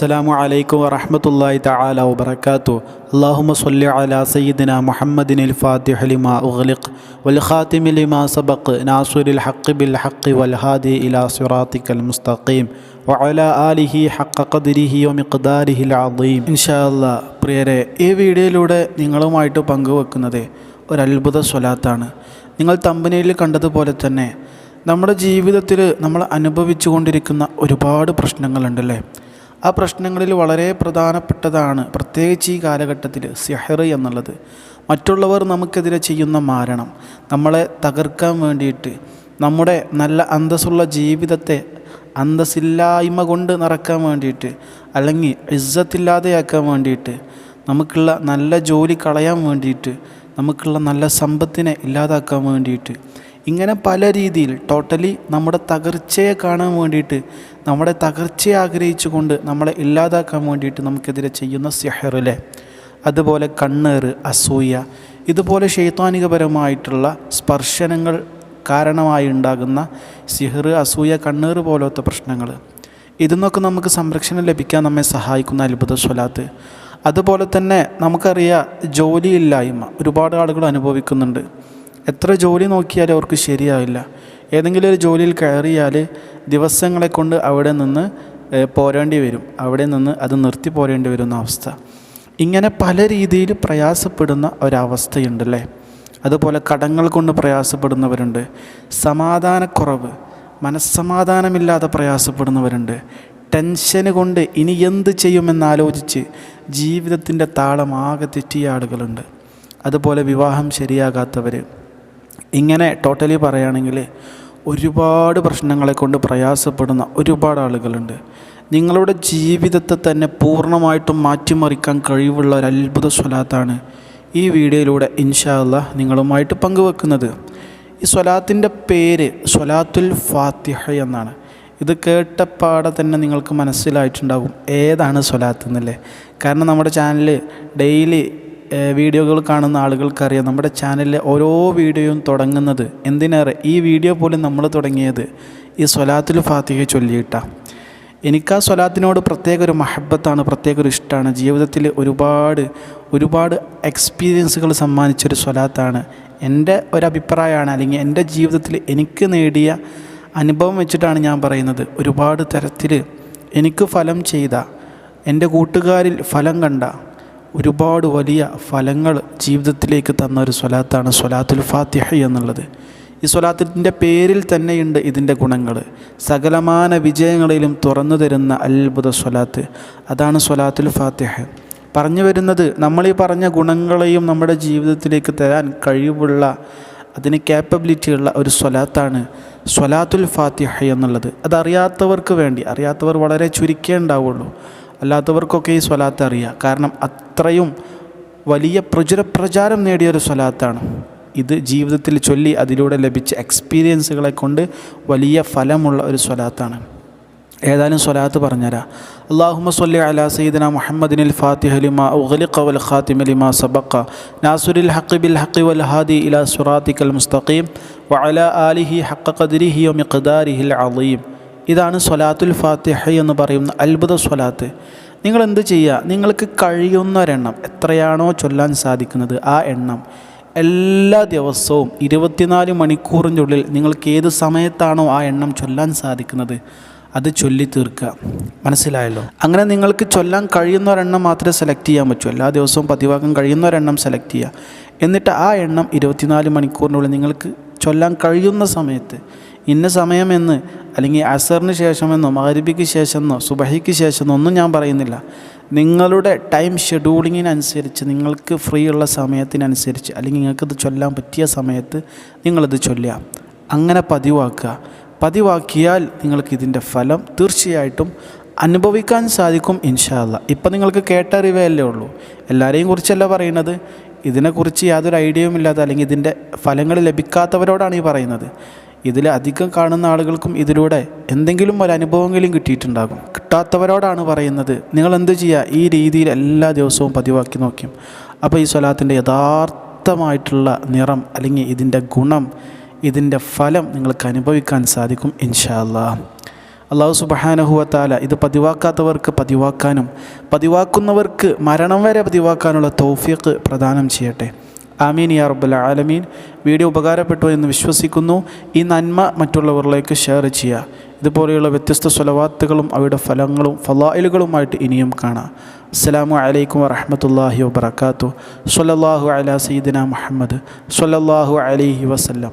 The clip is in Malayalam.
അസ്സലാമു അലൈക്കും വറഹമത്തല്ലാഹി തആല വബറകാതു അല്ലാഹുമ്മ സ്വല്ലി അലാ സയ്യിദിന മുഹമ്മദിൻ ഫാത്തിഹലിമ ലിമാ ഉഗ്ലിഖ് വൽ ഖാതിമി ലിമാ സബഖ് നാസിറുൽ ഹഖ് ബിൽ ഹഖ് വൽ ഹാദി ഇലാ സിറാത്തിക്കൽ മുസ്തഖീം വഅലാ ആലിഹി ഹഖ ഖദ്രിഹി വമിഖ്ദാരിഹിൽ അദീം. ഇൻഷാല്ല പ്രിയരെ ഈ വീഡിയോയിലൂടെ നിങ്ങളുമായിട്ട് പങ്കുവെക്കുന്നത് ഒരു അത്ഭുത സ്വലാത്താണ്. നിങ്ങൾ തമ്പനയിൽ കണ്ടതുപോലെ തന്നെ നമ്മുടെ ജീവിതത്തിൽ നമ്മൾ അനുഭവിച്ചു കൊണ്ടിരിക്കുന്ന ഒരുപാട് പ്രശ്നങ്ങളുണ്ടല്ലേ? ആ പ്രശ്നങ്ങളിൽ വളരെ പ്രധാനപ്പെട്ടതാണ്. പ്രത്യേകിച്ച് ഈ കാലഘട്ടത്തിൽ സിഹർ എന്നുള്ളത്. മറ്റുള്ളവർ നമുക്കെതിരെ ചെയ്യുന്ന മാരണം. നമ്മളെ തകർക്കാൻ വേണ്ടിയിട്ട് നമ്മുടെ നല്ല അന്തസ്സുള്ള ജീവിതത്തെ അന്തസ്സില്ലായ്മ കൊണ്ട് നടക്കാൻ വേണ്ടിയിട്ട് അല്ലെങ്കിൽ ഇസ്സത്തില്ലാതെയാക്കാൻ വേണ്ടിയിട്ട് നമുക്കുള്ള നല്ല ജോലി കളയാൻ വേണ്ടിയിട്ട് നമുക്കുള്ള നല്ല സമ്പത്തിനെ ഇല്ലാതാക്കാൻ വേണ്ടിയിട്ട് ഇങ്ങനെ പല രീതിയിൽ ടോട്ടലി നമ്മുടെ തകർച്ചയെ കാണാൻ വേണ്ടിയിട്ട് നമ്മുടെ തകർച്ചയെ ആഗ്രഹിച്ചുകൊണ്ട് നമ്മളെ ഇല്ലാതാക്കാൻ വേണ്ടിയിട്ട് നമുക്കെതിരെ ചെയ്യുന്ന സെഹറിലെ. അതുപോലെ കണ്ണേറ് അസൂയ ഇതുപോലെ ശൈത്വാനികപരമായിട്ടുള്ള സ്പർശനങ്ങൾ കാരണമായി ഉണ്ടാകുന്ന സിഹർ അസൂയ കണ്ണേറ് പോലത്തെ പ്രശ്നങ്ങൾ ഇതിന്നൊക്കെ നമുക്ക് സംരക്ഷണം ലഭിക്കാൻ നമ്മെ സഹായിക്കുന്ന അത്ഭുത സ്വലാത്ത്. അതുപോലെ തന്നെ നമുക്കറിയാം ജോലിയില്ലായ്മ ഒരുപാട് ആളുകൾ അനുഭവിക്കുന്നുണ്ട്. എത്ര ജോലി നോക്കിയാലും അവർക്ക് ശരിയാവില്ല. ഏതെങ്കിലും ഒരു ജോലിയിൽ കയറിയാൽ ദിവസങ്ങളെ കൊണ്ട് അവിടെ നിന്ന് പോരേണ്ടി വരും. അവിടെ നിന്ന് അത് നിർത്തി പോരേണ്ടി വരുന്ന അവസ്ഥ. ഇങ്ങനെ പല രീതിയിൽ പ്രയാസപ്പെടുന്ന ഒരവസ്ഥയുണ്ടല്ലേ? അതുപോലെ കടങ്ങൾ കൊണ്ട് പ്രയാസപ്പെടുന്നവരുണ്ട്. സമാധാനക്കുറവ് മനസ്സമാധാനമില്ലാതെ പ്രയാസപ്പെടുന്നവരുണ്ട്. ടെൻഷന് കൊണ്ട് ഇനി എന്ത് ചെയ്യുമെന്നാലോചിച്ച് ജീവിതത്തിന്റെ താളം ആകെ തെറ്റിയ ആളുകളുണ്ട്. അതുപോലെ വിവാഹം ശരിയാകാത്തവർ ഇങ്ങനെ ടോട്ടലി പറയുകയാണെങ്കിൽ ഒരുപാട് പ്രശ്നങ്ങളെ കൊണ്ട് പ്രയാസപ്പെടുന്ന ഒരുപാട് ആളുകളുണ്ട്. നിങ്ങളുടെ ജീവിതത്തെ തന്നെ പൂർണമായിട്ടും മാറ്റിമറിക്കാൻ കഴിവുള്ള ഒരു അത്ഭുത സ്വലാത്താണ് ഈ വീഡിയോയിലൂടെ ഇൻഷാല്ല നിങ്ങളുമായിട്ട് പങ്കുവെക്കുന്നത്. ഈ സ്വലാത്തിന്റെ പേര് സ്വലാത്തുൽ ഫാത്തിഹ എന്നാണ്. ഇത് കേട്ടപ്പാടെ തന്നെ നിങ്ങൾക്ക് മനസ്സിലായിട്ടുണ്ടാകും ഏതാണ് സ്വലാത്ത് എന്നല്ലേ. കാരണം നമ്മുടെ ചാനൽ ഡെയിലി വീഡിയോകൾ കാണുന്ന ആളുകൾക്കറിയാം. നമ്മുടെ ചാനലിലെ ഓരോ വീഡിയോയും തുടങ്ങുന്നത് എന്തിനേറെ? ഈ വീഡിയോ പോലും നമ്മൾ തുടങ്ങിയത് ഈ സ്വലാത്തുൽ ഫാത്തിഹ ചൊല്ലിയിട്ടാണ് എനിക്ക് ആ സ്വലാത്തിനോട് പ്രത്യേക ഒരു മഹബത്താണ് പ്രത്യേക ഒരു ഇഷ്ടമാണ്. ജീവിതത്തിൽ ഒരുപാട് ഒരുപാട് എക്സ്പീരിയൻസുകൾ സമ്മാനിച്ചൊരു സ്വലാത്താണ്. എന്റെ ഒരഭിപ്രായമാണ് അല്ലെങ്കിൽ എന്റെ ജീവിതത്തിൽ എനിക്ക് നേടിയ അനുഭവം വെച്ചിട്ടാണ് ഞാൻ പറയുന്നത്. ഒരുപാട് തരത്തിൽ എനിക്ക് ഫലം ചെയ്ത എന്റെ കൂട്ടുകാരിൽ ഫലം കണ്ട ഒരുപാട് വലിയ ഫലങ്ങൾ ജീവിതത്തിലേക്ക് തന്ന ഒരു സ്വലാത്താണ് സ്വലാത്തുൽ ഫാത്തിഹ എന്നുള്ളത്. ഈ സ്വലാത്തിന്റെ പേരിൽ തന്നെയുണ്ട് ഇതിന്റെ ഗുണങ്ങൾ. സകലമാന വിജയങ്ങളിലും തുറന്നു തരുന്ന അത്ഭുത സ്വലാത്ത്. അതാണ് സ്വലാത്തുൽ ഫാത്തിഹ. പറഞ്ഞു വരുന്നത് നമ്മൾ ഈ പറഞ്ഞ ഗുണങ്ങളെയും നമ്മുടെ ജീവിതത്തിലേക്ക് തരാൻ കഴിവുള്ള അതിന് ക്യാപ്പബിലിറ്റിയുള്ള ഒരു സ്വലാത്താണ് സ്വലാത്തുൽ ഫാത്തിഹ എന്നുള്ളത്. അതറിയാത്തവർക്ക് വേണ്ടി അറിയാത്തവർ വളരെ ചുരുക്കേ ഉണ്ടാവുള്ളൂ. അല്ലാത്തവർക്കൊക്കെ ഈ സ്വലാത്ത് അറിയാം. കാരണം അത്രയും വലിയ പ്രചുര പ്രചാരം നേടിയൊരു സ്വലാത്താണ്. ഇത് ജീവിതത്തിൽ ചൊല്ലി അതിലൂടെ ലഭിച്ച എക്സ്പീരിയൻസുകളെ കൊണ്ട് വലിയ ഫലമുള്ള ഒരു സ്വലാത്താണ്. ഏതായാലും സ്വലാത്ത് പറഞ്ഞുതരാം. അള്ളാഹുമ സല്ലി അലാ സയ്യിദന മുഹമ്മദിനിൽ ഫാത്തിഹലിമ ലിമ ഉഗ്ലിഖ വൽ ഖാത്തിമ ലിമ സബഖ നാസുരിൽ ഹക്കി ബിൽ ഹക്കി വൽ ഹാദി ഇലാ സുറാത്തിക്കൽ മുസ്തഖീം വഅല ആലിഹി ഹഖ ഖദ്രിഹി വ മിഖ്ദാരിഹിൽ ഇതാണ് സ്വലാത്തുൽ ഫാത്തിഹ എന്ന് പറയുന്ന അത്ഭുത സ്വലാത്ത്. നിങ്ങൾ എന്ത് ചെയ്യുക? നിങ്ങൾക്ക് കഴിയുന്ന ഒരെണ്ണം എത്രയാണോ ചൊല്ലാൻ സാധിക്കുന്നത് ആ എണ്ണം എല്ലാ ദിവസവും ഇരുപത്തിനാല് മണിക്കൂറിന്റെ ഉള്ളിൽ നിങ്ങൾക്ക് ഏത് സമയത്താണോ ആ എണ്ണം ചൊല്ലാൻ സാധിക്കുന്നത് അത് ചൊല്ലി തീർക്കുക. മനസ്സിലായല്ലോ? അങ്ങനെ നിങ്ങൾക്ക് ചൊല്ലാൻ കഴിയുന്ന ഒരെണ്ണം മാത്രമേ സെലക്ട് ചെയ്യാൻ പറ്റൂ. എല്ലാ ദിവസവും പതിവാക്കാൻ കഴിയുന്ന ഒരെണ്ണം സെലക്ട് ചെയ്യുക. എന്നിട്ട് ആ എണ്ണം ഇരുപത്തിനാല് മണിക്കൂറിനുള്ളിൽ നിങ്ങൾക്ക് ചൊല്ലാൻ കഴിയുന്ന സമയത്ത് ഇന്ന സമയമെന്ന് അല്ലെങ്കിൽ അസറിന് ശേഷമെന്നോ മഹരിബിക്ക് ശേഷമെന്നോ സുബഹിക്ക് ശേഷമെന്നോ ഒന്നും ഞാൻ പറയുന്നില്ല. നിങ്ങളുടെ ടൈം ഷെഡ്യൂളിങ്ങിനനുസരിച്ച് നിങ്ങൾക്ക് ഫ്രീ ഉള്ള സമയത്തിനനുസരിച്ച് അല്ലെങ്കിൽ നിങ്ങൾക്കിത് ചൊല്ലാൻ പറ്റിയ സമയത്ത് നിങ്ങളിത് ചൊല്ലുക. അങ്ങനെ പതിവാക്കുക. പതിവാക്കിയാൽ നിങ്ങൾക്ക് ഇതിന്റെ ഫലം തീർച്ചയായിട്ടും അനുഭവിക്കാൻ സാധിക്കും ഇൻഷാല്ല ഇപ്പം നിങ്ങൾക്ക് കേട്ടറിവേ അല്ലേ ഉള്ളൂ. എല്ലാവരെയും കുറിച്ചല്ല പറയുന്നത്. ഇതിനെക്കുറിച്ച് യാതൊരു ഐഡിയയും ഇല്ലാതെ അല്ലെങ്കിൽ ഇതിന്റെ ഫലങ്ങൾ ലഭിക്കാത്തവരോടാണ് ഈ പറയുന്നത്. ഇതിൽ അധികം കാണുന്ന ആളുകൾക്കും ഇതിലൂടെ എന്തെങ്കിലും ഒരു അനുഭവമെങ്കിലും കിട്ടിയിട്ടുണ്ടാകും. കിട്ടാത്തവരോടാണ് പറയുന്നത് നിങ്ങൾ എന്ത് ചെയ്യുക ഈ രീതിയിൽ എല്ലാ ദിവസവും പതിവാക്കി നോക്കും. അപ്പോൾ ഈ സ്വലാത്തിന്റെ യഥാർത്ഥമായിട്ടുള്ള നിറം അല്ലെങ്കിൽ ഇതിന്റെ ഗുണം ഇതിന്റെ ഫലം നിങ്ങൾക്ക് അനുഭവിക്കാൻ സാധിക്കും ഇൻഷാല്ല അള്ളാഹു സുബഹാനഹുവത്താല ഇത് പതിവാക്കാത്തവർക്ക് പതിവാക്കാനും പതിവാക്കുന്നവർക്ക് മരണം വരെ പതിവാക്കാനുള്ള തൗഫീഖ് പ്രദാനം ചെയ്യട്ടെ. ആമീൻ യാ റബ്ബൽ ആലമീൻ. വീഡിയോ ഉപകാരപ്പെട്ടു എന്ന് വിശ്വസിക്കുന്നു. ഈ നന്മ മറ്റുള്ളവരിലേക്ക് ഷെയർ ചെയ്യുക. ഇതുപോലെയുള്ള വ്യത്യസ്ത സ്വലവാത്തുകളും അവയുടെ ഫലങ്ങളും ഫലായിലുകളുമായിട്ട് ഇനിയും കാണാം. അസ്സലാമു അലൈക്കും വറഹമത്തല്ലാഹി വബർക്കാത്തു സൊല്ലാഹു അല സീദിന മുഹമ്മദ്. സൊല്ലാഹു അലൈഹി വസല്ലം.